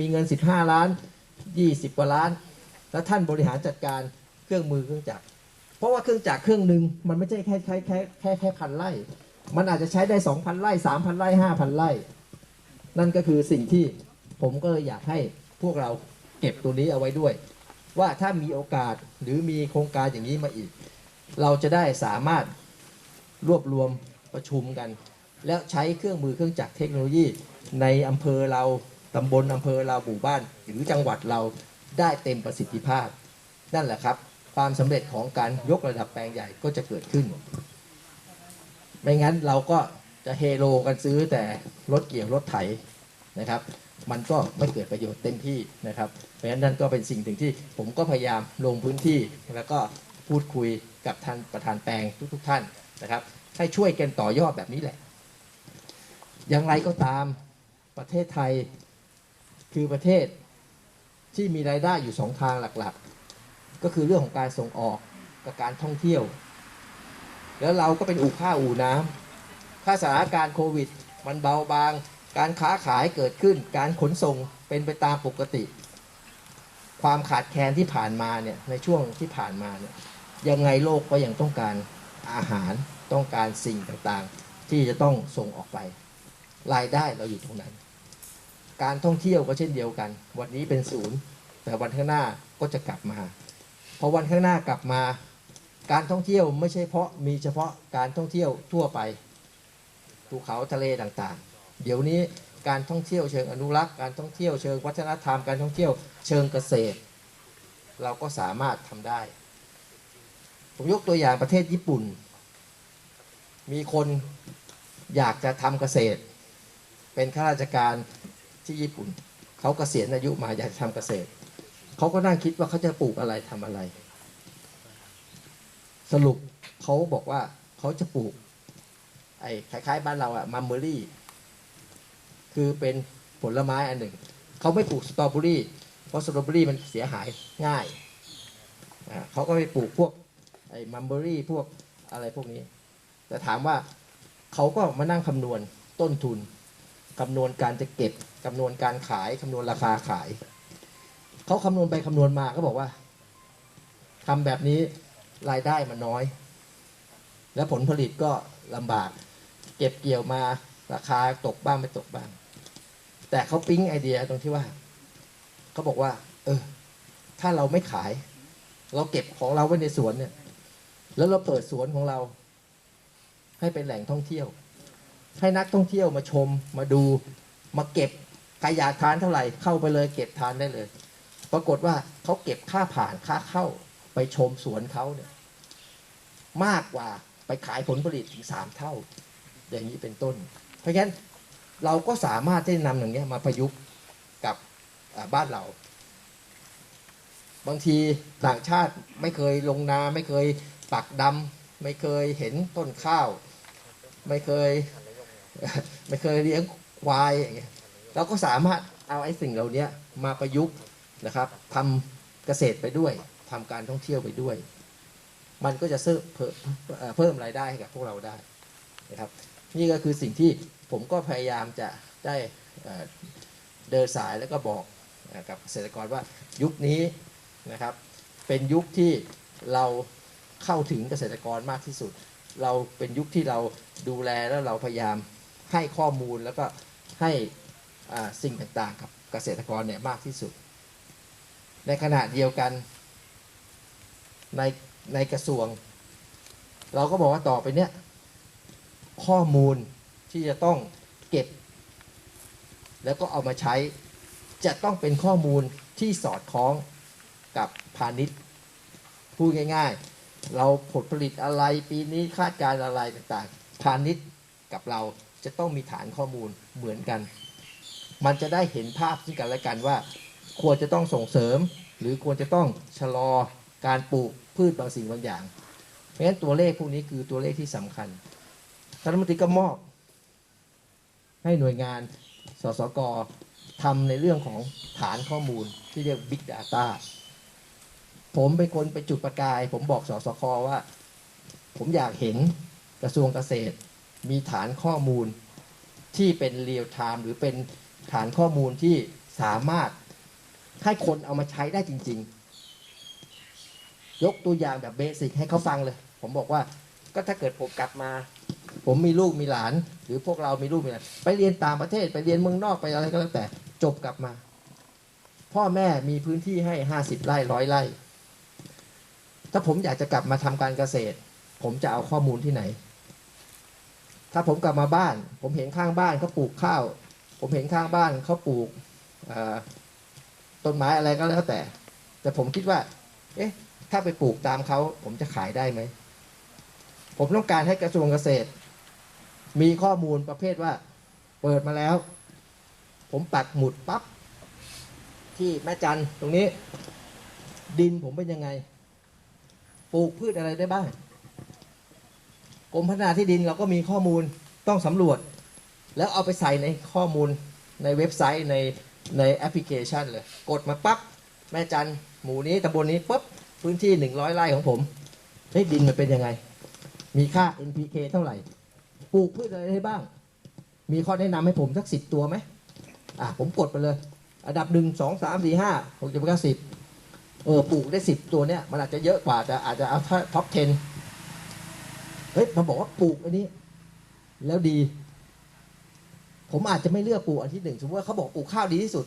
มีเงิน 15 ล้าน 20 กว่าล้าน แล้วท่านบริหารจัดการเครื่องมือเครื่องจักร เพราะว่าเครื่องจักรเครื่องหนึ่งมันไม่ใช่แค่แค่แค่แค่แค่พันไร่ มันอาจจะใช้ได้ 2,000ไร่3,000ไร่5,000ไร่ นั่นก็คือสิ่งที่ผมก็เลยอยากให้พวกเราเก็บตัวนี้เอาไว้ด้วย ว่าถ้ามีโอกาสหรือมีโครงการอย่างนี้มาอีก เราจะได้สามารถรวบรวมประชุมกัน แล้วใช้เครื่องมือเครื่องจักรเทคโนโลยีในอำเภอเรา ตำบลอำเภอเราหมู่บ้าน หรือจังหวัดเราได้เต็มประสิทธิภาพ นั่นแหละครับ ความสำเร็จของการยกระดับแปลงใหญ่ก็จะเกิดขึ้น ไม่งั้นเราก็จะเฮโลกันซื้อแต่รถเกี่ยวรถไถนะครับ มันก็ไม่เกิดประโยชน์เต็มที่นะครับเพราะฉะนั้นนั่นก็เป็นสิ่งหนึ่งที่ผมก็พยายามลงพื้นที่แล้วก็พูดคุยกับท่านประธานแปลงทุกๆท่านนะครับ ให้ช่วยกันต่อยอดแบบนี้แหละ อย่างไรก็ตามประเทศไทย คือประเทศที่มีรายได้อยู่สองทางหลักๆ ก็คือเรื่องของการส่งออกกับการท่องเที่ยว แล้วเราก็เป็นอู่ข้าวอู่น้ำถ้าสถานการณ์โควิด มันเบาบาง การค้าขายเกิดขึ้น การขนส่งเป็นไปตามปกติ ความขาดแคลนที่ผ่านมาเนี่ยในช่วงที่ผ่านมาเนี่ยยังไงโลกก็ยังต้องการอาหารต้องการสิ่งต่างๆ ที่จะต้องส่งออกไป รายได้เราอยู่ตรงนั้น การท่องเที่ยวก็เช่นเดียวกัน วันนี้เป็นศูนย์ แต่วันข้างหน้าก็จะกลับมาพอวันข้างหน้ากลับมา การท่องเที่ยวไม่ใช่เพราะมีเฉพาะการท่องเที่ยวทั่วไปภูเขาทะเลต่างๆ เดี๋ยวนี้การท่องเที่ยวเชิงอนุรักษ์การท่องเที่ยวเชิงวัฒนธรรมการท่องเที่ยวเชิงเกษตร เราก็สามารถทำได้ ผมยกตัวอย่างประเทศญี่ปุ่น มีคนอยากจะทำเกษตร เป็นข้าราชการ ที่ญี่ปุ่นเขาเกษียณอายุมาอยากจะทำเกษตรเขาก็นั่งคิดว่าเขาจะปลูกอะไรทำอะไร สรุปเขาบอกว่าเขาจะปลูก ไอ้คล้ายๆ บ้านเราอะมัมเบอรี่ คือเป็นผลไม้อันหนึ่งเขาไม่ปลูกสตรอเบอรี่เพราะสตรอเบอรี่มันเสียหายง่ายเขาก็ไปปลูกพวกไอ้มัมเบอรี่พวกอะไรพวกนี้ แต่ถามว่าเขาก็มานั่งคำนวณต้นทุน คำนวณการจะเก็บคำนวณการขายคำนวณราคาขาย เขาคำนวณไปคำนวณมาก็บอกว่าทำแบบนี้รายได้มันน้อย และผลผลิตก็ลำบาก เก็บเกี่ยวมาราคาตกบ้างไม่ตกบ้าง แต่เขาปิ๊งไอเดียตรงที่ว่าเขาบอกว่า เออ ถ้าเราไม่ขาย เราเก็บของเราไว้ในสวนเนี่ย แล้วเราเปิดสวนของเรา ให้เป็นแหล่งท่องเที่ยว ให้นักท่องเที่ยวมาชมมาดูมาเก็บใครอยากทานเท่าไหร่เข้าไปเลยเก็บทานได้เลย ปรากฏว่าเขาเก็บค่าผ่านค่าเข้าไปชมสวนเขาเนี่ยมากกว่าไปขายผลผลิตถึงสามเท่า อย่างนี้เป็นต้น เพราะฉะนั้นเราก็สามารถที่จะนำอย่างนี้ยมาประยุกต์กับบ้านเรา บางทีต่างชาติไม่เคยลงนาไม่เคยปักดำไม่เคยเห็นต้นข้าว ไม่เคย ไม่เคยเลี้ยงควายอย่างเงี้ยเราก็สามารถเอาไอ้สิ่งเหล่านี้มาประยุกต์นะครับทำเกษตรไปด้วยทำการท่องเที่ยวไปด้วย มันก็จะเพิ่มเพิ่มรายได้ให้กับพวกเราได้นะครับนี่ก็คือสิ่งที่ผมก็พยายามจะได้เดินสายแล้วก็บอกกับเกษตรกรว่ายุคนี้นะครับ เป็นยุคที่เราเข้าถึงเกษตรกรมากที่สุด เราเป็นยุคที่เราดูแลแล้วเราพยายาม ให้ข้อมูลแล้วก็ให้สิ่งต่างๆกับเกษตรกรเนี่ยมากที่สุด ในขณะเดียวกันในในกระทรวง เราก็บอกว่าต่อไปเนี้ยข้อมูลที่จะต้องเก็บ แล้วก็เอามาใช้จะต้องเป็นข้อมูลที่สอดคล้องกับพาณิชย์พูดง่าย ๆ เราผลผลิตอะไรปีนี้คาดการณ์อะไรต่างๆ พาณิชย์กับเรา จะต้องมีฐานข้อมูลเหมือนกัน มันจะได้เห็นภาพซึ่งกันและกันว่า ควรจะต้องส่งเสริม หรือควรจะต้องชะลอการปลูกพืชบางสิ่งบางอย่าง เพราะฉะนั้นตัวเลขพวกนี้คือตัวเลขที่สำคัญรัฐมนตรีก็มอบ ให้หน่วยงาน สสกทำในเรื่องของฐานข้อมูลที่เรียก Big Data ผมเป็นคนไปจุดประกาย ผมบอกสสคว่า ผมอยากเห็นกระทรวงเกษตร มีฐานข้อมูลที่เป็นเรียลไทม์หรือเป็นฐานข้อมูลที่สามารถให้คนเอามาใช้ได้จริง ๆ ยกตัวอย่างแบบเบสิกให้เขาฟังเลย ผมบอกว่าก็ถ้าเกิดผมกลับมา ผมมีลูกมีหลาน หรือพวกเรามีลูกมีหลานไปเรียนต่างประเทศไปเรียนเมืองนอกไปอะไรก็แล้วแต่จบกลับมา พ่อแม่มีพื้นที่ให้ห้าสิบไร่ร้อยไร่ ถ้าผมอยากจะกลับมาทำการเกษตร ผมจะเอาข้อมูลที่ไหน ถ้าผมกลับมาบ้าน ผมเห็นข้างบ้านเขาปลูกข้าว ผมเห็นข้างบ้านเขาปลูกต้นไม้อะไรก็แล้วแต่ แต่ผมคิดว่า เอ๊ะ ถ้าไปปลูกตามเขาผมจะขายได้ไหม ผมต้องการให้กระทรวงเกษตร มีข้อมูลประเภทว่า เปิดมาแล้ว ผมปักหมุดปั๊บที่แม่จันตรงนี้ ดินผมเป็นยังไง ปลูกพืชอะไรได้บ้าง กรมพัฒนาที่ดินเราก็มีข้อมูลต้องสำรวจ แล้วเอาไปใส่ในข้อมูลในเว็บไซต์ในในแอปพลิเคชันเลย กดมาปั๊บแม่จันหมู่นี้ตำบลนี้ปุ๊บพื้นที่ 100ไร่ของผมเฮ้ดินมันเป็นยังไง มีค่า NPK เท่าไหร่ ปลูกพืชอะไรได้บ้าง มีข้อแนะนำให้ผมสักสิบตัวไหมอะผมกดไปเลย อันดับหนึ่งสองสามสี่ห้าหกเจ็ดแปดเก้าสิบเออปลูกได้สิบตัวเนี้ยมันอาจจะเยอะกว่าแต่อาจจะเอาท็อป10 ฮ้ยมาบอกว่าปลูกอันนี้ แล้วดี ผมอาจจะไม่เลือกปลูกอันที่หนึ่งสมมติว่าเขาบอกปลูกข้าวดีที่สุด